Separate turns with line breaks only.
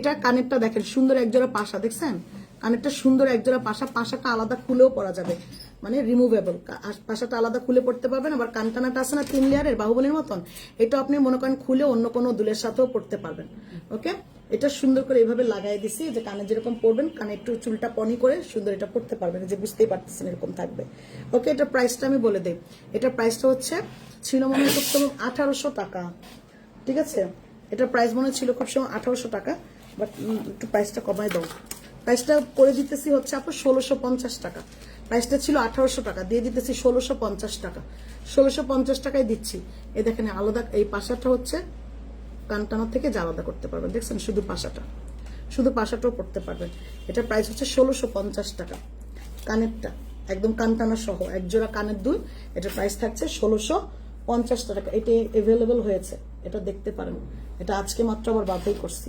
এটা কানেরটা দেখেন, সুন্দর একজোড়া পাশা, দেখছেন? কানেরটা সুন্দর একজোড়া পাশা, পাশাটা আলাদা খুলেও পরা যাবে। মানে রিমুভেবল পাশাটা আলাদা খুলে পড়তে পারবেন, আবার কানটানাটা আছে না তিন লেয়ারের বাহুবলীর মতন? এটা আপনি মনে করেন খুলে অন্য কোনো দুলের সাথেও পড়তে পারবেন ওকে এটা সুন্দর করে এইভাবে লাগাই দিছি, যে কানে যেরকম পড়বেন, কানে একটু চুলটা পনি করে সুন্দর এটা পড়তে পারবেন যে বুঝতেই পারতেছেন এরকম থাকবে। ওকে এটা প্রাইসটা আমি বলে দিই। এটা প্রাইসটা হচ্ছে ছিল মনে সময় আঠারোশো টাকা, ঠিক আছে? এটা প্রাইস মনে ছিল খুব সময় আঠারোশো টাকা। বাট একটু প্রাইসটা কমায় দাও। প্রাইসটা করে দিতেছি হচ্ছে আপনার ষোলোশো পঞ্চাশ টাকা। প্রাইসটা ছিল আঠারোশো টাকা, দিয়ে দিতেছি ষোলোশো পঞ্চাশ টাকা। ষোলোশো পঞ্চাশ টাকায় দিচ্ছি। এ দেখেন, আলাদা, এই পাশাটা হচ্ছে কানটানা থেকে আলাদা করতে পারবেন। দেখছেন, শুধু পাশাটা। শুধু পাশাটাও পড়তে পারবেন। এটা প্রাইস হচ্ছে ষোলোশো পঞ্চাশ টাকা। কানেরটা, একদম কানটানা সহ এক জোড়া কানের দুল। এটা প্রাইস থাকছে ষোলোশো পঞ্চাশ টাকা। এটা এভেলেবেল হয়েছে। এটা দেখতে পারেন। এটা আজকে মাত্র আবার বাধাই করছি।